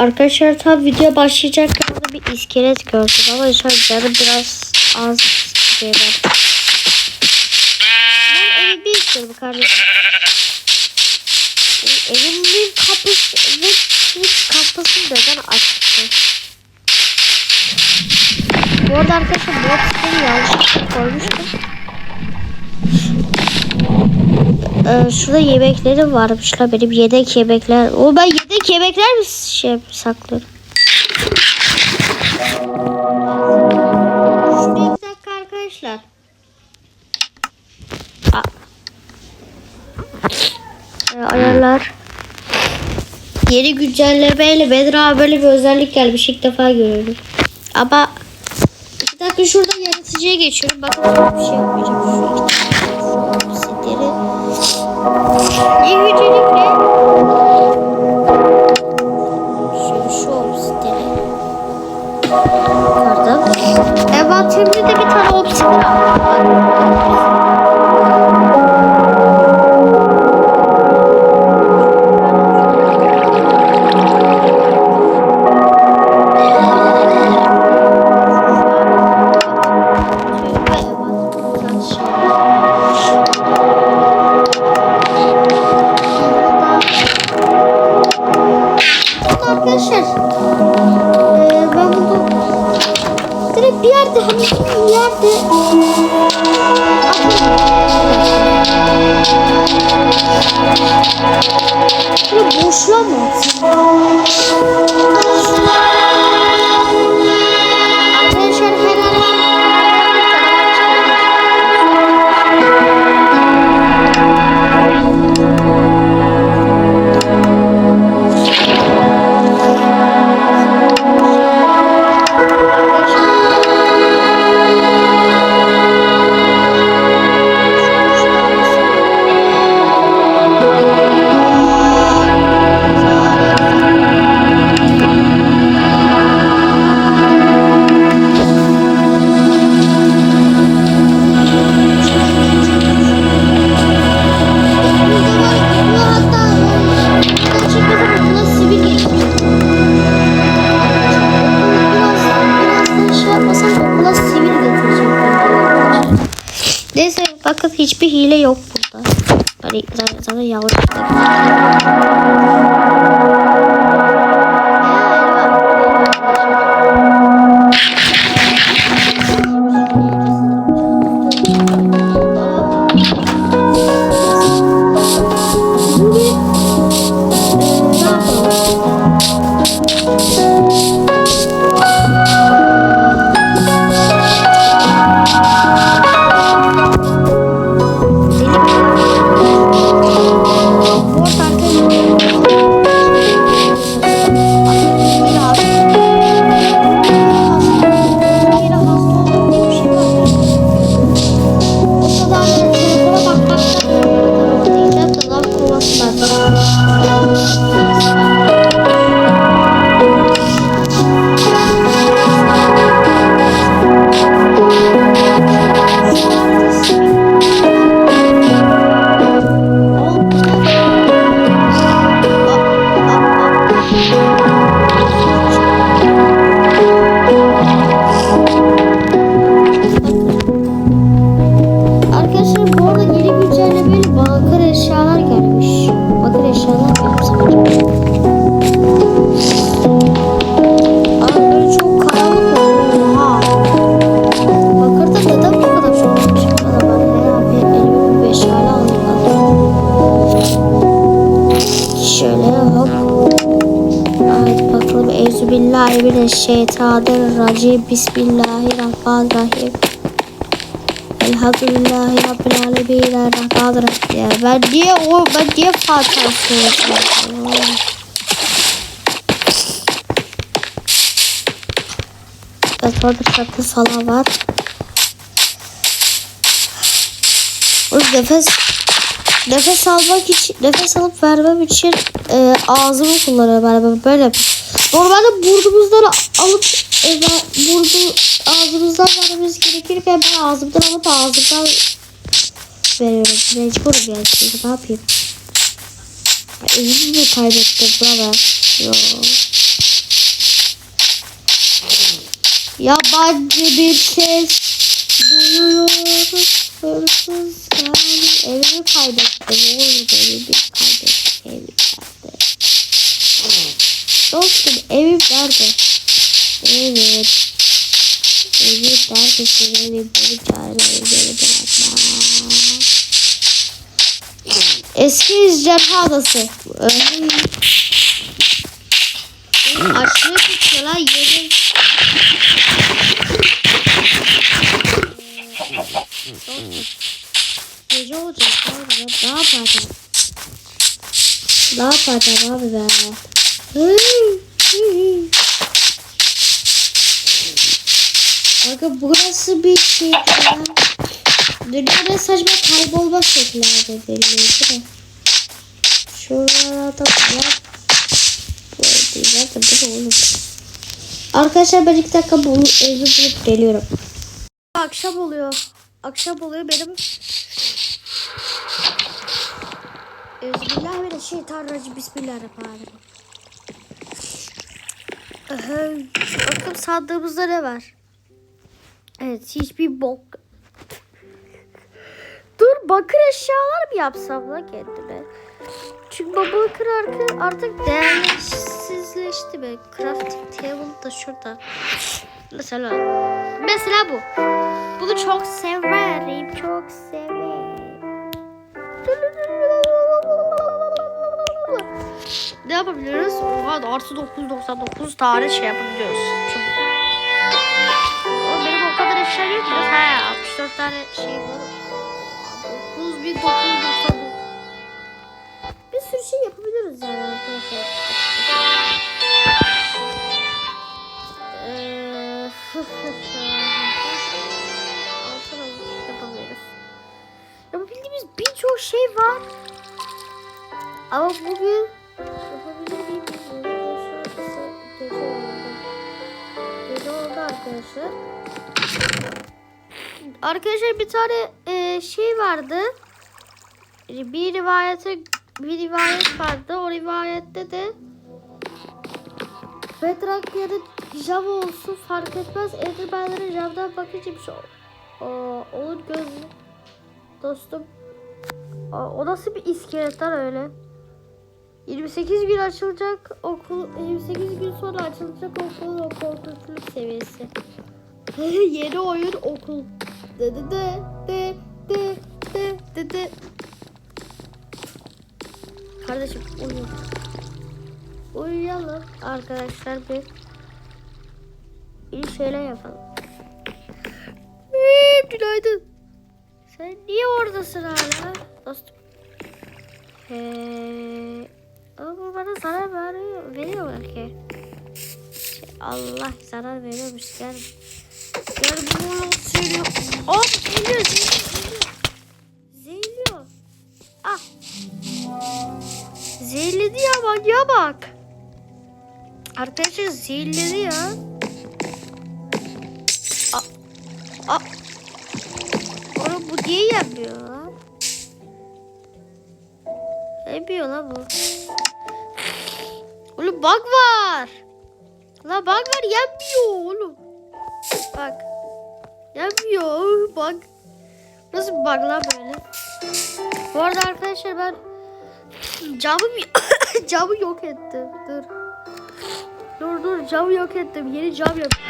Arkadaşlar tam video başlayacakken orada bir iskelet gördüm ama şu an canım biraz az şeyler. Ben evi bir istiyorum kardeşim. Evimin kapısı ve kapısı neden açıktı? Bu arada arkadaşlar siteni yanlışlıkla koymuştum. Ee, şurada yemeklerim varmış la benim yedek yemekler. O ben yedek yemekler mi şey saklıyorum? Bir dakika arkadaşlar. Ee, ayarlar. Yeni güncellemeyle Bedir abi böyle bir özellik gelmiş ilk defa görüyorum. Ama bir dakika şuradan yaratıcıya geçiyorum. Bakın bir şey yapmayacağım. Euzubillahimineşşeytanirracim. Bismillahirrahmanirrahim. Elhamdülillahi Rabbil Alemin Errahmanirrahim. Ben niye o ben niye Fatiha söylüyorum? Evet orada saklı falan var. Nefes nefes almak için nefes alıp vermem için e, ağzımı kullanıyorum böyle- böyle. yapıyorum. Normalde burnumuzdan alıp e, ben, burnu, ağzımızdan vermemiz gerekirken ben ağzımdan alıp ağzımdan veriyorum. Mecburum yani şimdi ne yapayım. Elimi mi kaybettim bana? Yo. Yabancı bir ses duyuyorum. Hırsız yani evimi kaybettim. Oğlum evimi kaybettim. Nerede? Dostum evim nerede? Evet. Evim neredesin? Evim beni çağır. Evim beni bırakma. Eski ejderha adası. Ay. Aşırı tutuyor lan yerim. Gece olacak ne yapacağım? Ne yapacağım abi ben? Aga burası bir şey ya. Dünyada saçma kaybolma şekillerde belli? Şuralarda var. De bu oğlum. Arkadaşlar ben iki dakika bu evi bulup geliyorum. Akşam oluyor. Akşam oluyor benim. Bismillahirrahmanirrahim. Bismillahirrahmanirrahim. Bakın sandığımızda ne var? Evet hiçbir bok. Dur bakır eşyalar mı yapsam la kendime? Çünkü bu bakır artık, artık değersizleşti be. Crafting table da şurada. Mesela mesela bu. Bunu çok severim. Çok severim. Ne yapabiliriz? Oha artı 999 tane şey yapabiliyoruz. Şimdi. Benim o kadar eşya yok ki. He 64 tane şey var. 9999. Bir sürü şey yapabiliriz yani arkadaşlar. Avuç yapamıyoruz. Yapabildiğimiz birçok şey var. Ama bugün arkadaşlar. Arkadaşlar bir tane e, şey vardı. Bir rivayete bir rivayet vardı. O rivayette de Bedrock ya da Java olsun fark etmez. Enderman'ların Java'dan bakınca bir şey o, olur gözlü. Dostum. O, o nasıl bir iskeletler öyle? 28 gün açılacak okul 28 gün sonra açılacak okulun o korkunçluk seviyesi. Yeni oyun okul. De de de de de de de de. Kardeşim uyu. Uyuyalım arkadaşlar bir. Bir şeyler yapalım. Günaydın. Sen niye oradasın hala? Dostum. Ee, ama bu bana zarar veriyor, veriyor belki. Şey, Allah zarar veriyormuş. Gel. Gel bu yol söylüyor. Oh geliyor zehirliyor. Zehirliyor. Ah. Zehirledi ya bak ya bak. Arkadaşlar zehirledi ya. Aa, aa. Oğlum bu niye yapıyor? Ne yapıyor lan bu? Bug var. La bug var yapmıyor oğlum. Bak. Yapmıyor bug. Nasıl bug lan böyle? Bu arada arkadaşlar ben camı camı yok ettim. Dur. Dur dur camı yok ettim. Yeni cam yapacağım.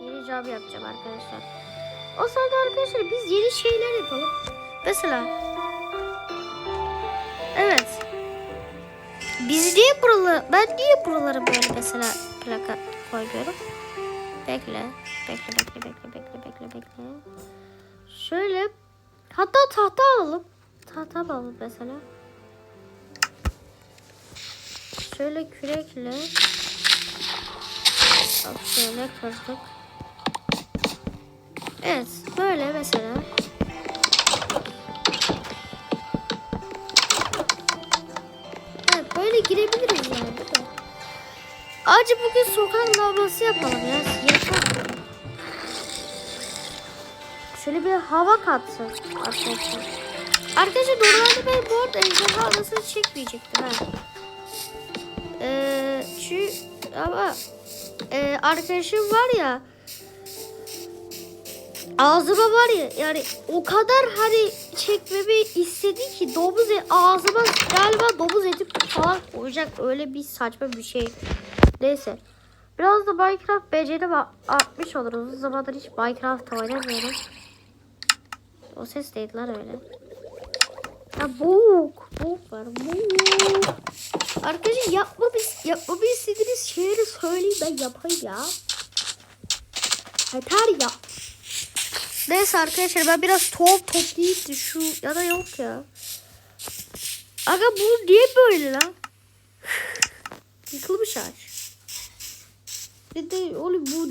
Yeni cam yapacağım arkadaşlar. O sırada arkadaşlar biz yeni şeyler yapalım. Mesela. Evet. Biz niye buraları, ben niye buralara böyle mesela plaka koyuyorum? Bekle. Bekle bekle bekle bekle bekle bekle. Şöyle. Hatta tahta alalım. Tahta alalım mesela. Şöyle kürekle. Bak şöyle kırdık. Evet böyle mesela. Girebiliriz yani? Acı bugün sokak lambası yapalım ya. Yeter. Şöyle bir hava katsın arkadaşlar. Arkadaşlar normalde ben bu arada ejderha adasını çekmeyecektim ha. Ee, şu ama e, arkadaşım var ya ağzıma var ya yani o kadar hani çekmemi istedi ki domuz eti ağzıma galiba domuz eti falan koyacak öyle bir saçma bir şey. Neyse. Biraz da Minecraft becerim artmış olur. Uzun zamandır hiç Minecraft oynamıyorum. O ses neydi lan öyle? Ha boğuk. Boğuk var. Boğuk. Arkadaşlar yapmamı, yapmamı istediğiniz şeyleri söyleyin ben yapayım ya. Yeter ya. Neyse arkadaşlar ben biraz tohum toplayayım da şu ya da yok ya. Aga bu niye böyle lan? Yıkılmış ağaç. Bir de oğlum bu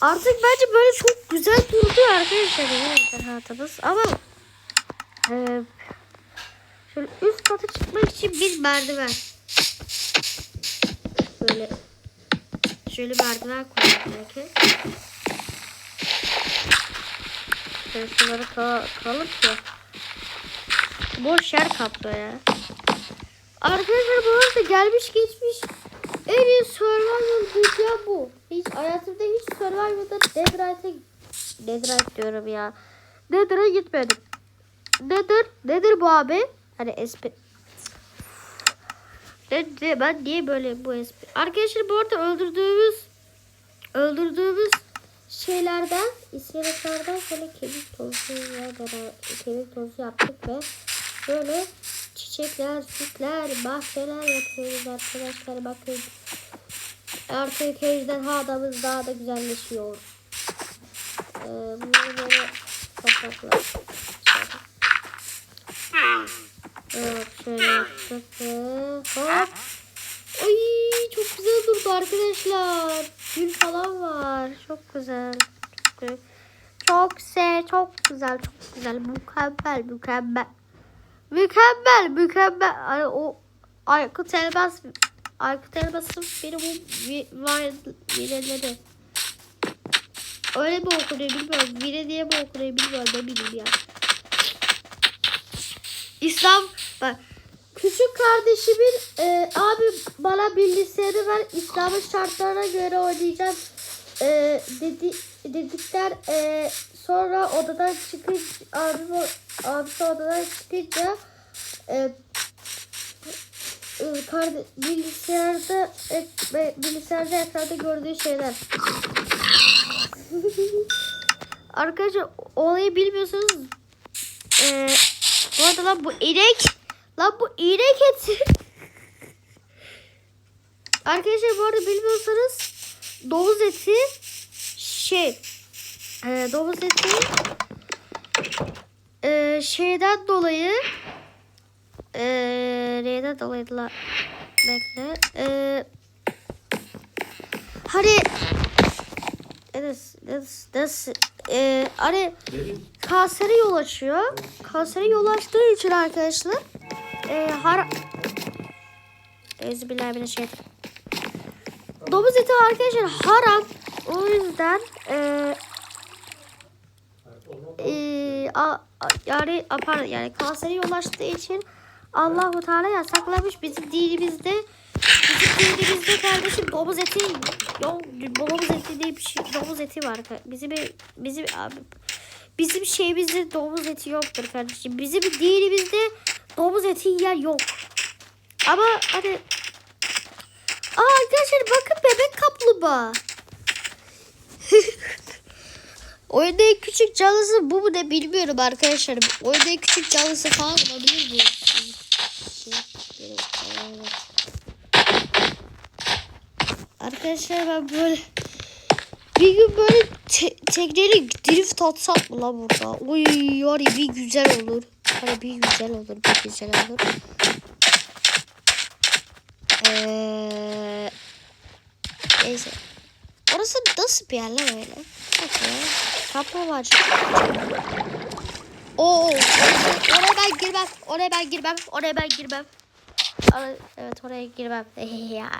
Artık bence böyle çok güzel durdu arkadaşlar yani hayatımız ama e, şöyle üst kata çıkmak için bir merdiven. Böyle şöyle merdiven koyalım belki. Şöyle şunları ka kalıp ki boş yer kaplıyor ya. Arkadaşlar bu arada gelmiş geçmiş en iyi survival video bu. Hiç hayatımda hiç survival'da Netherite'e Netherite diyorum ya. Nether'a gitmedim. Nether, nedir bu abi? Hani espri ben niye böyle bu espri? Arkadaşlar bu arada öldürdüğümüz öldürdüğümüz şeylerden iskeletlerden şöyle kemik tozu ya da kemik tozu yaptık ve böyle çiçekler, sütler, bahçeler yapıyoruz arkadaşlar bakın. Artık ejderhadamız daha da güzelleşiyor. Ee, bunları böyle toprakla. Evet şöyle yaptık hop. Ay çok güzel durdu arkadaşlar. Gül falan var. Çok güzel. Çok güzel. Çok se çok güzel. Çok güzel. Mükemmel. Mükemmel. Mükemmel. Mükemmel. Hani o Aykut Elmas Aykut Elmas'ın benim bu vireleri. Öyle mi okunuyor bilmiyorum. Vire diye mi okunuyor bilmiyorum. Ne bileyim ya. İslam bak küçük kardeşimin e, abi bana bilgisayarı ver İslam'ın şartlarına göre oynayacağım e, dedi dedikler e, sonra odadan çıkınca abim abisi odadan çıkınca e, e, karde, bilgisayarda e, bilgisayarda ekranda gördüğü şeyler. Arkadaşlar olayı bilmiyorsanız e, bu arada lan bu inek lan bu inek eti. Arkadaşlar bu arada bilmiyorsanız domuz eti şey e, domuz eti e, şeyden dolayı e, neyden dolayı la bekle e, hani nasıl nasıl nasıl e, hani kansere yol açıyor. Kansere yol açtığı için arkadaşlar e, har Ezbillah Domuz eti arkadaşlar haram. O yüzden e, e, a, a- yani a, pardon, yani kansere yol açtığı için Allahu Teala yasaklamış. Bizim dinimizde bizim dinimizde kardeşim domuz eti yok. Domuz eti diye bir şey domuz eti var. Bizim bizim abi bizim şeyimizde domuz eti yoktur kardeşim. Bizim dinimizde domuz eti yer yok ama hani Aa arkadaşlar bakın bebek kaplumbağa Oyunda en küçük canlısı bu mu ne bilmiyorum arkadaşlar. Oyunda en küçük canlısı falan olabilir bu. Arkadaşlar ben böyle bir gün böyle te tekneyle drift atsam mı lan burada? Oy var ya bir güzel olur. Hani bir güzel olur bir güzel olur. Eee neyse. Orası nasıl bir yer lan öyle? Bak ya. Kapı var. Oo. Oraya ben girmem. Oraya ben girmem. Oraya ben girmem. Evet oraya girmem. ya.